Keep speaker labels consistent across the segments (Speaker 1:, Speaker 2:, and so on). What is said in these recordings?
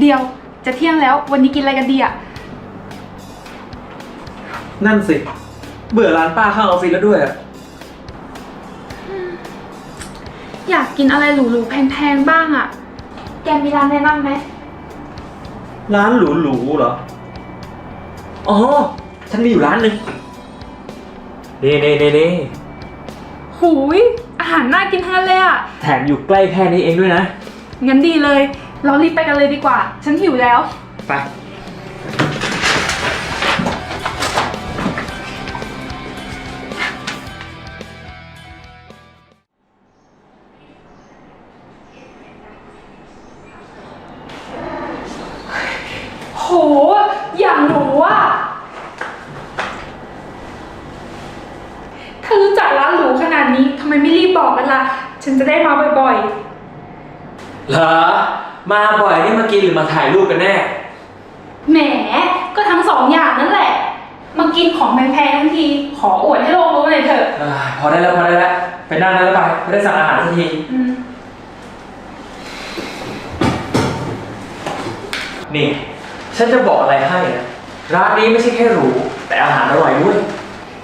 Speaker 1: เดียวจะเที่ยงแล้ววันนี้กินอะไรกันดีอะ
Speaker 2: นั่นสิ เบื่อร้านป้าข้างออฟฟิศแล้วด้วยอะ
Speaker 1: อยากกินอะไรหรูๆแพงๆบ้างอะแกมีร้านแนะนำไหม
Speaker 2: ร้านหรูๆเหรอ อ๋อ ฉันมีอยู่ร้านหนึ่งนี่นี่นี่นี่
Speaker 1: หูยอาหารน่ากินทั้งนั้นเลยอะ
Speaker 2: แถมอยู่ใกล้แค่นี้เองด้วยนะ
Speaker 1: งั้นดีเลย เรารีบไปกันเลยดีกว่า ฉันหิวแล้ว
Speaker 2: ไป
Speaker 1: มาบ่อย
Speaker 2: นี่มากินหรือมาถ่ายรูปกันแน่
Speaker 1: ๆแหม ก็ทั้งสองอย่างนั่นแหละ มากินของแพงๆทั้งที ขออวดให้โลกรู้เลยเถอะ
Speaker 2: อ่าพอได้แล้วพอได้แล้วไปนั่งได้แล้วไปไม่ได้สั่งอาหารสักที
Speaker 1: อืม
Speaker 2: นี่ ฉันจะบอกอะไรให้นะร้านนี้ไม่ใช่แค่หรูแต่อาหารอร่อยด้วย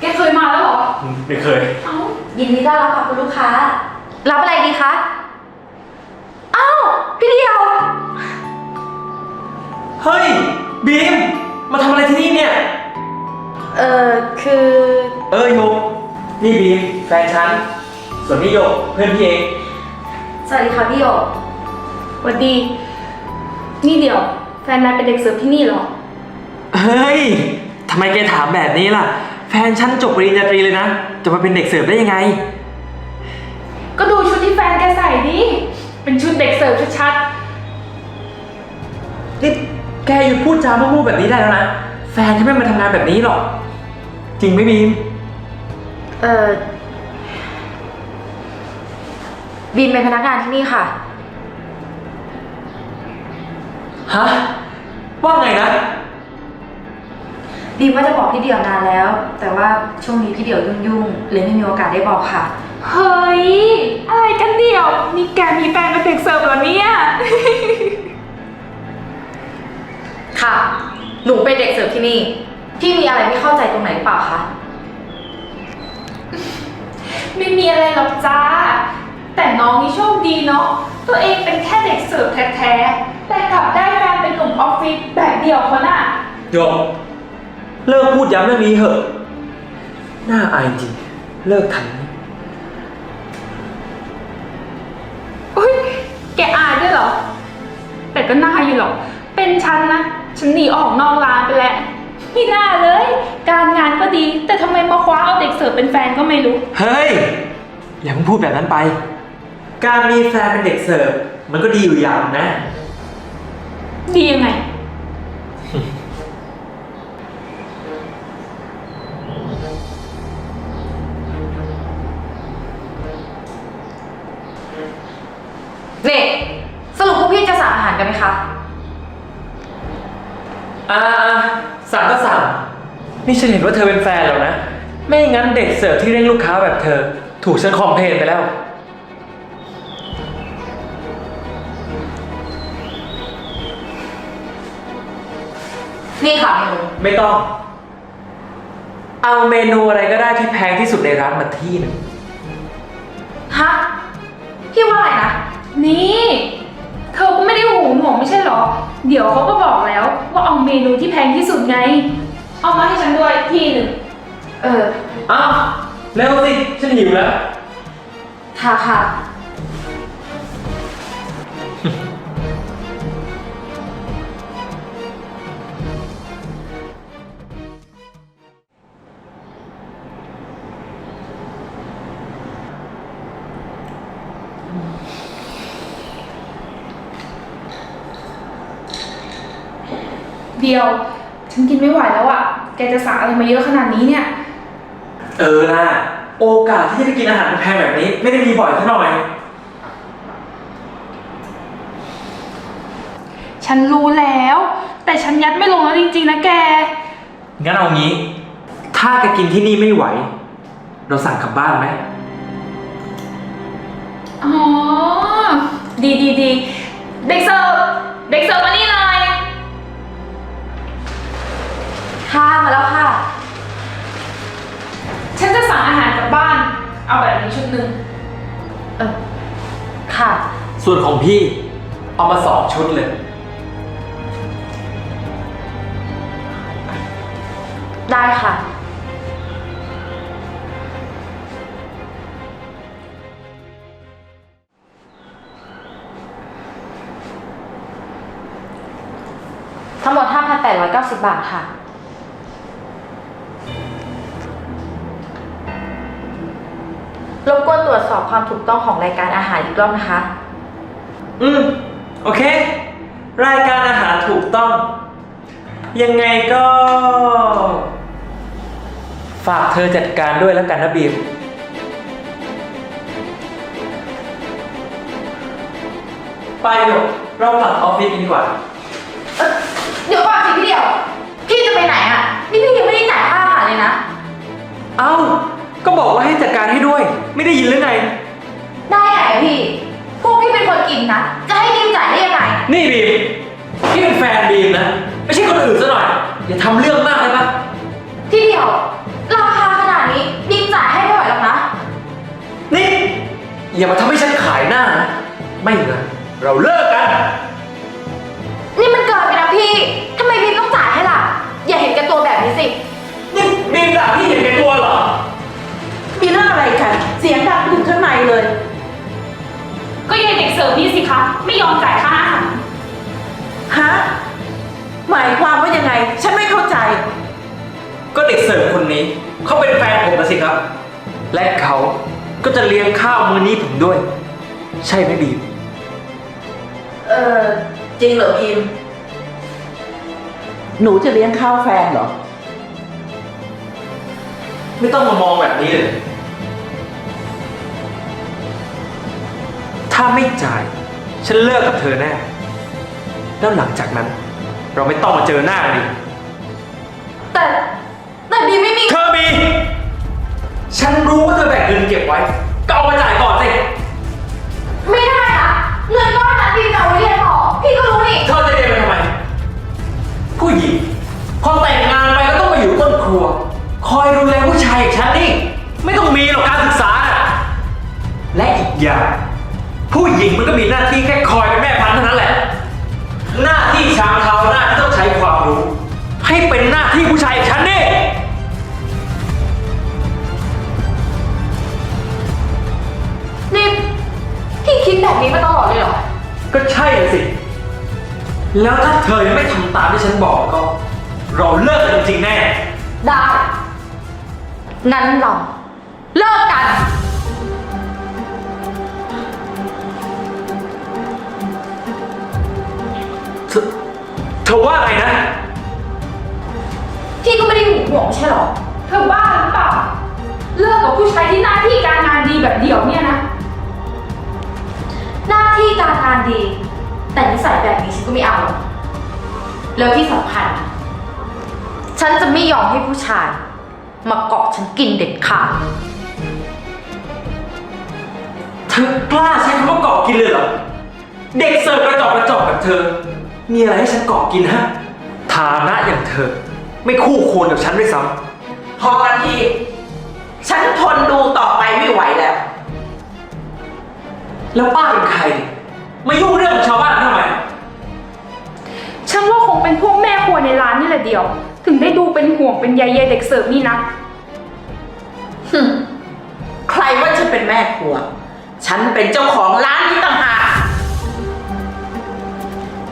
Speaker 1: แกเคยมาแล้วเหรอ
Speaker 2: อืมไม่เคย
Speaker 1: เอ้า
Speaker 3: ยินดีต้อนรับค่ะคุณลูกค้า รับอะไรดีคะอ้าว พี่เดียว
Speaker 2: เฮ้ย บีม มาทำอะไรที่นี่เนี่ย
Speaker 3: เอ่อคือ
Speaker 2: เออโยกนี่บีม แฟนฉัน ส่วนนี่โยกเพื่อนพี่เอง
Speaker 3: สวัสดีค่ะพี่โยก
Speaker 1: สวัสดี นี่เดี๋ยว แฟนนายเป็นเด็กเสิร์ฟที่นี่เหรอ
Speaker 2: เฮ้ย ทำไมแกถามแบบนี้ล่ะ แฟนฉันจบปริญญาตรีเลยนะ จะมาเป็นเด็กเสิร์ฟได้ยังไง
Speaker 1: ก็ดูชุดที่แฟนแกใส่ดิ เป็นชุดเด็กเสิร์ฟชัด
Speaker 2: นี่แกหยุดพูดจามั่วๆแบบนี้ได้แล้วนะ แฟนฉันไม่มาทำงานแบบนี้หรอก จริงไหมบีม
Speaker 3: เอ่อบีมเป็นพนักงานที่นี่ค่ะ
Speaker 2: ฮะ ว่าไงนะ
Speaker 3: บีมว่าจะบอกพี่เดียวนานแล้ว แต่ว่าช่วงนี้พี่เดียวยุ่งๆเลยไม่มีโอกาสได้บอกค่ะ
Speaker 1: ๆ เฮ้ย อะไรกันเดี่ยว นี่แกมีแฟนเป็นเด็กเสิร์ฟเหรอเนี่ย
Speaker 3: ค่ะ หนูเป็นเด็กเสิร์ฟที่นี่ พี่มีอะไรไม่เข้าใจตรงไหนหรือเปล่าคะ
Speaker 1: ไม่มีอะไรหรอกจ้า แต่น้องนี่โชคดีเนาะ ตัวเองเป็นแค่เด็กเสิร์ฟแท้ๆ แต่กลับได้แฟนเป็นหนุ่มออฟฟิศแบบเดียวเขาน่ะ
Speaker 2: โยกเลิกพูดย้ำเรื่องนี้เถอะ น่าอายจริง เลิกทัน
Speaker 1: อุ้ย แกอายด้วยเหรอ แต่ก็น่าอยู่หรอก เป็นฉันนะ ฉันหนีออกนอกร้านไปแล้วไม่น่าเลย การงานก็ดี แต่ทำไมมาคว้าเอาเด็กเสิร์ฟเป็นแฟนก็ไม่รู้
Speaker 2: เฮ้ย อย่าเพิ่งพูดแบบนั้นไป การมีแฟนเป็นเด็กเสิร์ฟมันก็ดีอยู่อย่างนะ
Speaker 1: ดียังไง
Speaker 3: นี่
Speaker 2: ฉันเห็นว่าเธอเป็นแฟนแล้วนะ ไม่งั้นเด็กเสิร์ฟที่เร่งลูกค้าแบบเธอ ถูกฉันคอมเพลนไปแล้ว
Speaker 3: นี่ค่ะเมนู
Speaker 2: ไม่ต้อง เอาเมนูอะไรก็ได้ที่แพงที่สุดในร้านมาที่หนึ่ง
Speaker 3: ฮะพี่ว่าอะไรนะ
Speaker 1: นี่เธอก็ไม่ได้หูหนวกไม่ใช่เหรอ เดี๋ยวเขาก็บอกแล้วว่าเอาเมนูที่แพงที่สุดไง เอามาให้ฉันด้วยที่หนึ่ง
Speaker 3: เออ
Speaker 2: อ้าวเร็วสิฉันหิวแล้ว
Speaker 3: ค่ะค่ะ
Speaker 1: เดียว ฉันกินไม่ไหวแล้วอะ่ะ แกจะสั่งอะไรมาเยอะขนาดนี้เนี่ย
Speaker 2: เออนะโอกาสที่จะได้กินอาหารแพงแบบนี้ ไม่ได้มีบ่อยเท่าหน่อย
Speaker 1: ฉันรู้แล้ว แต่ฉันยัดไม่ลงแล้วจริงๆนะแก
Speaker 2: งั้นเอางี้ ถ้าแกกินที่นี่ไม่ไหว เราสั่งกลับบ้านไหม
Speaker 1: อ๋อ ดีดีดีเด็กเสิร์ฟเด็กเสิร์ฟมานี่
Speaker 3: ค่ะมาแล้วค่ะ
Speaker 1: ฉันจะสั่งอาหารกลับบ้าน เอาแบบนี้ชุดหนึ่ง
Speaker 3: เออค่ะ
Speaker 2: ส่วนของพี่เอามาสองชุดเลย
Speaker 3: ได้ค่ะ ทั้งหมด5,890 บาทค่ะ รบกวนตรวจสอบความถูกต้องของรายการอาหารอีกรอบนะคะ
Speaker 2: อืม โอเค รายการอาหารถูกต้อง ยังไงก็ ฝากเธอจัดการด้วยแล้วกันนะบีม ไปเถอะเรากลับออฟฟิศกันดีกว่า
Speaker 3: เอ่อเดี๋ยวก่อนสิพี่เดียว พี่จะไปไหนอะ นี่พี่ยังไม่ได้จ่ายค่าอาหารเลยนะ
Speaker 2: เอ้า ก็บอกว่าให้จัดการให้ด้วย ไม่ได้ยินหรือไง
Speaker 3: ได้ไงอะพี่ พวกพี่เป็นคนกินนะ จะให้บีมจ่ายได้ยังไง
Speaker 2: นี่บีมพี่เป็นแฟนบีมนะ ไม่ใช่คนอื่นซะหน่อย อย่าทำเรื่องมากเลยปะ
Speaker 3: พี่เดียวราคาขนาดนี้บีมจ่ายให้ไม่ไหวหรอกนะ
Speaker 2: นี่ อย่ามาทำให้ฉันขายหน้านะ ไม่งั้นเราเลิกกัน
Speaker 3: นี่มันเกินไปนะพี่ทำไมบีมต้องจ่ายให้ล่ะ อย่าเห็นแก่ตัวแบบนี้สิ
Speaker 2: นี่บีมด่าพี่เห็นแก่ตัวเหร อ
Speaker 4: มีเรื่องอะไรกัน เสียงดังถึงข้างในเลย
Speaker 1: ก็ยายเด็กเสิร์ฟนี่สิคะ ไม่ยอมจ่ายค่าอาหาร
Speaker 4: ฮะ หมายความว่ายังไง ฉันไม่เข้าใจ
Speaker 2: ก็เด็กเสิร์ฟคนนี้ เขาเป็นแฟนผมนะสิครับ และเขาก็จะเลี้ยงข้าวมื้อนี้ผมด้วย ใช่ไหมบีม
Speaker 4: เออ จริงเหรอพิมหนูจะเลี้ยงข้าวแฟนเหรอ
Speaker 2: ไม่ต้องมามองแบบนี้เลย ถ้าไม่จ่าย ฉันเลิกกับเธอแน่ แล้วหลังจากนั้น เราไม่ต้องมาเจอหน้ากันอีก
Speaker 3: แต่แต่บีมไม่มี
Speaker 2: เธอมี ฉันรู้ว่าเธอแบ่งเงินเก็บไว้ ก็เอามาจ่ายก่อนสิ
Speaker 3: งั้นเรา
Speaker 2: เลิกกัน
Speaker 3: เธ
Speaker 2: อเธอว่าไงนะ
Speaker 3: พี่ก็ไม่ได้หึงหวงใช่เหรอ
Speaker 1: เธอบ้าหรือเปล่า เลิกกับผู้ชายที่หน้าที่การงานดีแบบเดี่ยวเนี่ยนะ
Speaker 3: หน้าที่การงานดี แต่นิสัยแบบนี้ฉันก็ไม่เอาหรอกแล้วที่สำคัญ ฉันจะไม่ยอมให้ผู้ชาย มาเกาะฉันกินเด็ดขาด
Speaker 2: เธอกล้าใช้คำว่าเกาะกินเลยเหรอ เด็กเสิร์ฟกระจอกกระจอกแบบเธอ มีอะไรให้ฉันเกาะกินฮะ ฐานะอย่างเธอ ไม่คู่ควรกับฉันด้วยซ้
Speaker 4: พอกันที ฉันทนดูต่อไปไม่ไหวแล้วำ
Speaker 2: แล้วป้าเป็นใคร มายุ่งเรื่องของชาวบ้านทำไม
Speaker 1: ฉันว่าคงเป็นพวกแม่ครัวในร้านนี่แหละเดียว ถึงได้ดูเป็นห่วงเป็นใยยายเด็กเสิร์ฟนี่นะ
Speaker 4: หึใครว่าฉันเป็นแม่ครัว ฉันเป็นเจ้าของร้านนี้ต่างหาก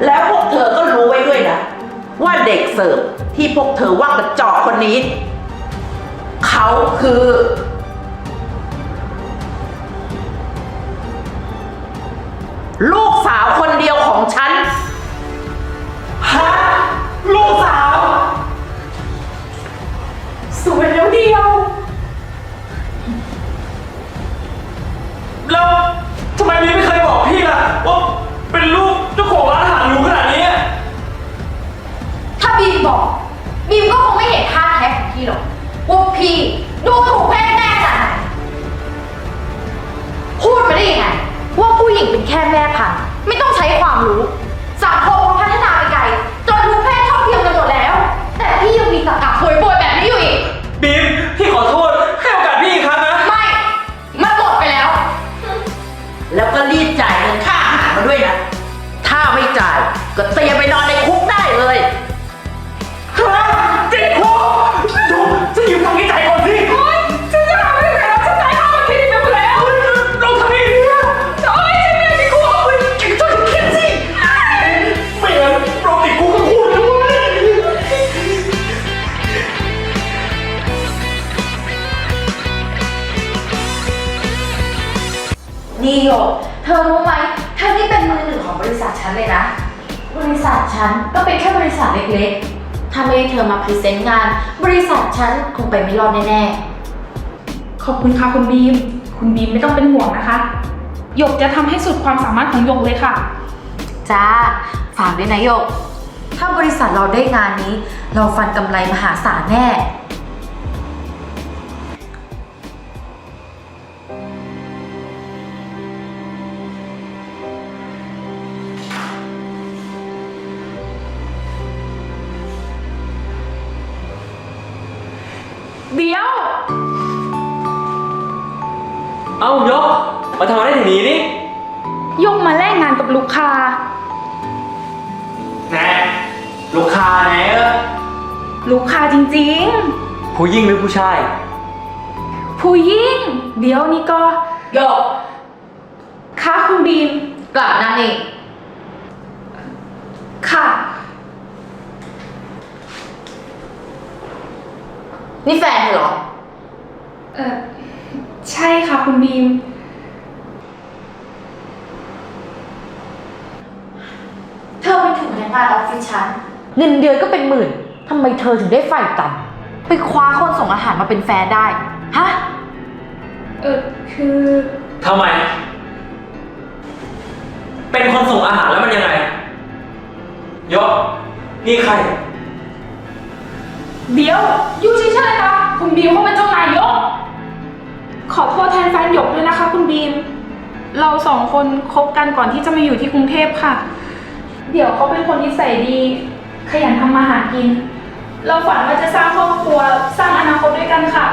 Speaker 4: แล้วพวกเธอก็รู้ไว้ด้วยนะ ว่าเด็กเสิร์ฟที่พวกเธอว่ากระจอ
Speaker 2: กคนนี้
Speaker 3: เขาคือ นี่โยกเธอรู้ไหมเธอนี่เป็นมือหนึ่งของบริษัทฉันเลยนะ บริษัทฉันก็เป็นแค่บริษัทเล็กๆ ถ้าไม่ได้เธอมาพรีเซนต์งาน บริษัทฉันคงไปไม่รอดแน่
Speaker 1: ขอบคุณค่ะคุณบีม คุณบีมไม่ต้องเป็นห่วงนะคะ หยกจะทำให้สุดความสามารถของหยกเลยค่ะ
Speaker 3: ๆ จ้า ฝากด้วยนะโยก ถ้าบริษัทเราได้งานนี้ เราฟันกำไรมหาศาลแน่
Speaker 1: เอ้า
Speaker 2: ยก มาทำอะไรถึงนี้นี่
Speaker 1: ยกมาแลกงานกับลูกค้า
Speaker 2: แน่ลูกค้าไหนเออ
Speaker 1: ลูกค้าจริง
Speaker 2: ผู้หญิงหรือผู้ชาย
Speaker 1: ๆ ผู้หญิงเดี๋ยวนี้ก็
Speaker 3: โยก
Speaker 1: ค่ะคุณบีม
Speaker 3: กลับนั่นเอง
Speaker 1: ค่ะ
Speaker 3: นี่แฟนเธอเหรอ
Speaker 1: เออ ใช่ค่ะคุณบีม
Speaker 3: เธอเป็นถึงพนักงานออฟฟิศฉัน เงินเดือนก็เป็นหมื่น ทำไมเธอถึงได้ไฟต่ำไปคว้าคนส่งอาหารมาเป็นแฟนได้ ฮะ
Speaker 1: เออคือ
Speaker 2: ทำไม เป็นคนส่งอาหารแล้วมันยังไงยกนี่ใคร
Speaker 1: เดี๋ยว อยู่เฉยๆนะคุณบีมเขาเป็นเจ้านายยก ขอโทษแทนแฟนหยกด้วยนะคะ คุณบีม เราสองคนคบกันก่อนที่จะมาอยู่ที่กรุงเทพค่ะ เดี๋ยวเขาเป็นคนนิสัยดี ขยันทำมาหากิน เราฝันว่าจะสร้างครอบครัว สร้างอนาคตด้วยกันค่ะ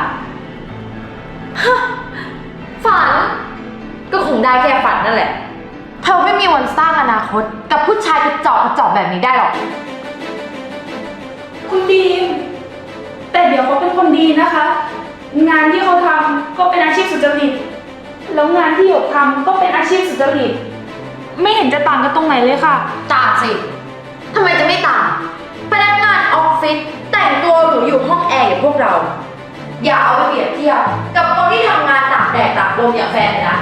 Speaker 3: ฝัน ก็คงได้แค่ฝันนั่นแหละ เธอไม่มีวันสร้างอนาคต กับผู้ชายกระจอกกระจอกแบบนี้ได้หรอก
Speaker 1: คุณบีม แต่เดี๋ยวเขาเป็นคนดีนะคะ งานที่เขาทำก็เป็นอาชีพสุจริต แล้วงานที่หยกทำก็เป็นอาชีพสุจริต ไม่เห็นจะต่างกันตรงไหนเลยค่ะ
Speaker 3: ต่างสิ ทำไมจะไม่ต่าง พนักงานออฟฟิศแต่งตัวหรูอยู่ห้องแอร์อย่างพวกเรา อย่าเอาไปเปรียบเทียบกับคนที่ทำงานตากแดดตากลมอย่างแฟนนะ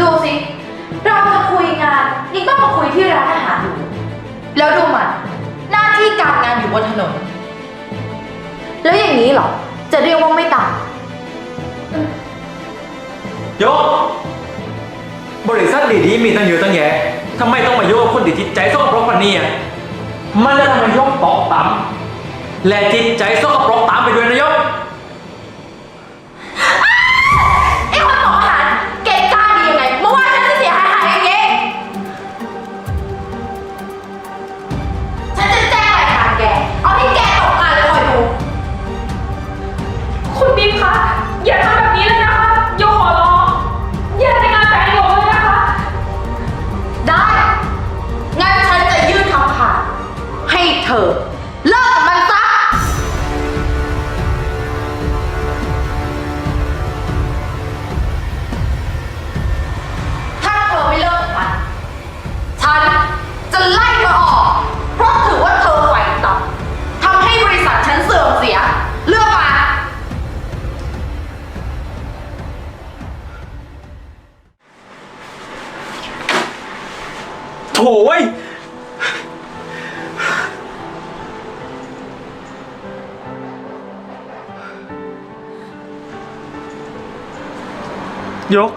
Speaker 3: ดูสิ เราจะคุยงานยิ่งต้องมาคุยที่ร้านอาหารหรูแล้วดูมันหน้าที่การงานอยู่บนถนน แล้วอย่างนี้เหรอ จะเรียกว่าไม่ต่าง
Speaker 2: ยก บริษัทดีๆมีตั้งเยอะตั้งแยะทำไมต้องมาโยกคนที่จิตใจสกปรกพันนี้อะมันจะทำให้ยกตอกต่ำและจิตใจสกปรกตามไปด้วยนะ
Speaker 1: โยก โถ
Speaker 3: เว้ย
Speaker 2: ยก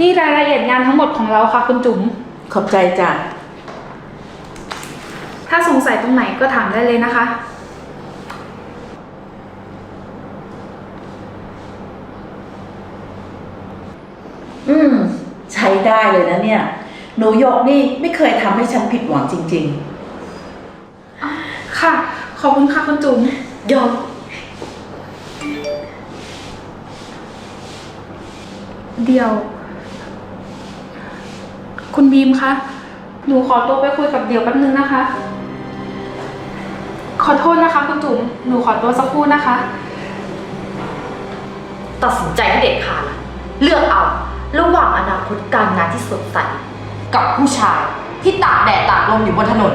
Speaker 1: นี่รายละเอียดงานทั้งหมดของเราค่ะคุณจุ๋ม
Speaker 4: ขอบใจจ้ะ
Speaker 1: ถ้า สงสัยตรงไหนก็ถามได้เลยนะคะ
Speaker 4: อืม ใช้ได้เลยนะเนี่ย หนูหยกนี่ไม่เคยทำให้ฉันผิดหวังจริง
Speaker 1: ค่ะ ขอบคุณค่ะคุณจุ๋ม
Speaker 3: ยอม
Speaker 1: เดี๋ยว คุณบีมคะ หนูขอตัวไปคุยกับเดี่ยวแป๊บนึงนะคะ ขอโทษนะคะคุณจุ๋มหนูขอตัวสักครู่นะคะ
Speaker 3: ตัดสินใจให้เด็ดขาดเลือกเอา ระหว่างอนาคตการงานที่สดใส กับผู้ชายที่ตากแดดตากลมอยู่บนถนน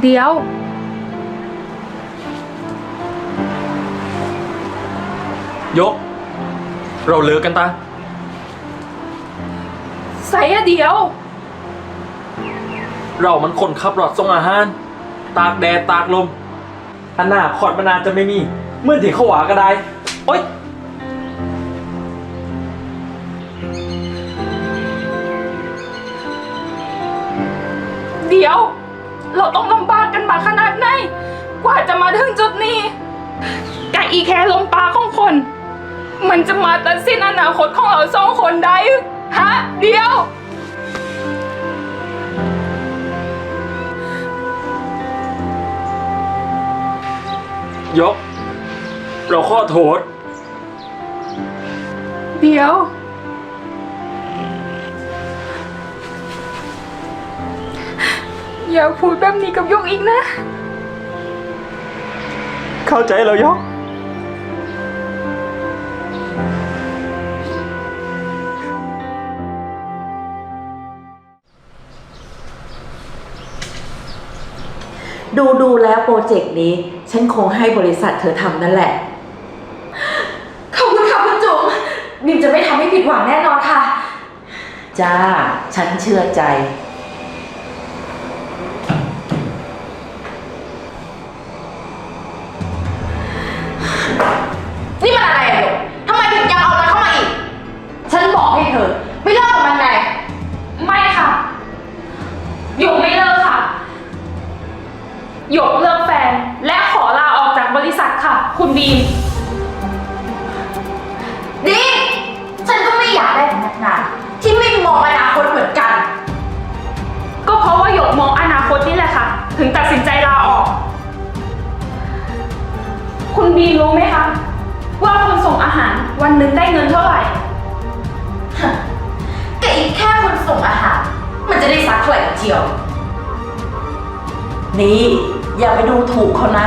Speaker 1: เดี๋ยว
Speaker 2: ยก เราเลิกกันตา
Speaker 1: ใส่อะเดี๋ยว
Speaker 2: เรามันคนขับรถส่งอาหาร ตากแดดตากลมอันหน้าขอดมานานจะไม่มี เมื่อถึงเขาหวาก็ได้ โอ๊ย
Speaker 1: เดี๋ยว เราต้องลำบากกันมาขนาดไหน กว่าจะมาถึงจุดนี้กะอีแค่ลมปลาของคน มันจะมาตัดสินอนาคตของเราสองคนได้ฮะเดี๋ยว
Speaker 2: ยก เราขอโทษ
Speaker 1: เดี๋ยว อย่าพูดแบบนี้กับยกอีกนะ
Speaker 2: เข้าใจเรายก
Speaker 4: ดูดูแล้วโปรเจกต์นี้ ฉันคงให้บริษัทเธอทำนั่นแหละ
Speaker 3: ขอบคุณค่ะคุณจุ๋มบิมจะไม่ทำให้ผิดหวังแน่นอนค่ะ
Speaker 4: จ้า ฉันเชื่อใจ
Speaker 3: หยกเลิก
Speaker 1: แฟน และขอลาออกจากบริษัทค่ะ คุณบีม
Speaker 3: ดีฉันก็ไม่อยากได้พนักงานที่ไม่มองอนาคตเหมือนกัน
Speaker 1: ก็เพราะว่าหยกมองอนาคตนี่แหละค่ะ ถึงตัดสินใจลาออก คุณบีมรู้ไหมคะ ว่าคนส่งอาหารวันหนึ่งได้เงินเท่าไหร่
Speaker 3: แต่อีกแค่คนส่งอาหาร มันจะได้ซักเท่าไหร่กันเชียว
Speaker 4: นี่ อย่าไปดูถูกเขานะ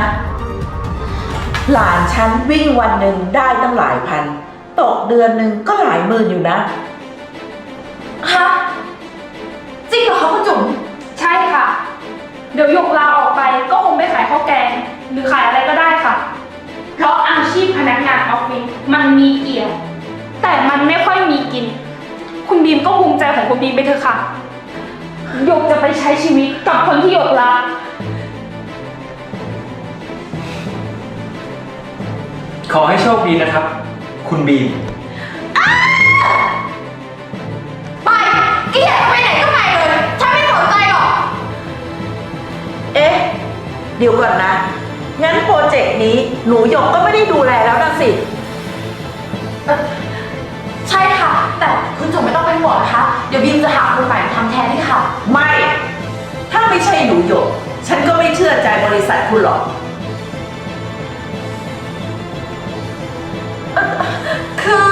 Speaker 4: หลานฉันวิ่งวันหนึ่งได้ตั้งหลายพัน ตกเดือนหนึ่งก็หลายหมื่นอยู่นะ
Speaker 3: ฮะจริงเหรอคะคุณจุ๋ม
Speaker 1: ใช่ค่ะ เดี๋ยวหยกลาออกไปก็คงไปขายข้าวแกง หรือขายอะไรก็ได้ค่ะ เพราะอาชีพพนักงานออฟฟิศมันมีเกียรติแต่มันไม่ค่อยมีกิน คุณบีมก็ภูมิใจของคุณบีมไปเถอะค่ะหยกจะไปใช้ชีวิตกับคนที่หยกรัก
Speaker 2: ขอให้โชคดีนะครับ คุณบีม
Speaker 3: ไปเกลียดไปไหนก็ไปเลยฉันไม่สนใจหรอก
Speaker 4: เอ๊ะ เดี๋ยวก่อนนะ งั้นโปรเจกต์นี้หนูหยกก็ไม่ได้ดูแลแล้วนะสิ
Speaker 3: ใช่ค่ะ แต่คุณจุ๋มไม่ต้องเป็นห่วงนะคะ เดี๋ยวบีมจะหาคนใหม่มาทำแทนให้ค่ะ
Speaker 4: ไม่ ถ้าไม่ใช่หนูหยก ฉันก็ไม่เชื่อใจบริษัทคุณหรอก
Speaker 3: คือ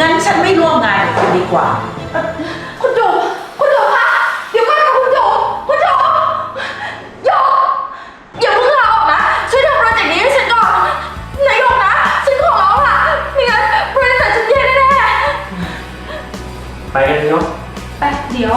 Speaker 4: งั้นฉันไม่ร่วมงานกับคุณดีกว่า
Speaker 3: คุณจุ๋มคุณจุ๋มคะเดี๋ยวก่อนค่ะคุณจุ๋มคุณจุ๋มหยกอย่าเพิ่งลาออกนะ ช่วยทำโปรเจกต์นี้ให้ฉันก่อนนายหยกนะ ฉันขอร้องล่ะไม่งั้นบริษัทฉันแย่แน่
Speaker 2: ไปกันเลยยก
Speaker 1: ไปเดี๋ยว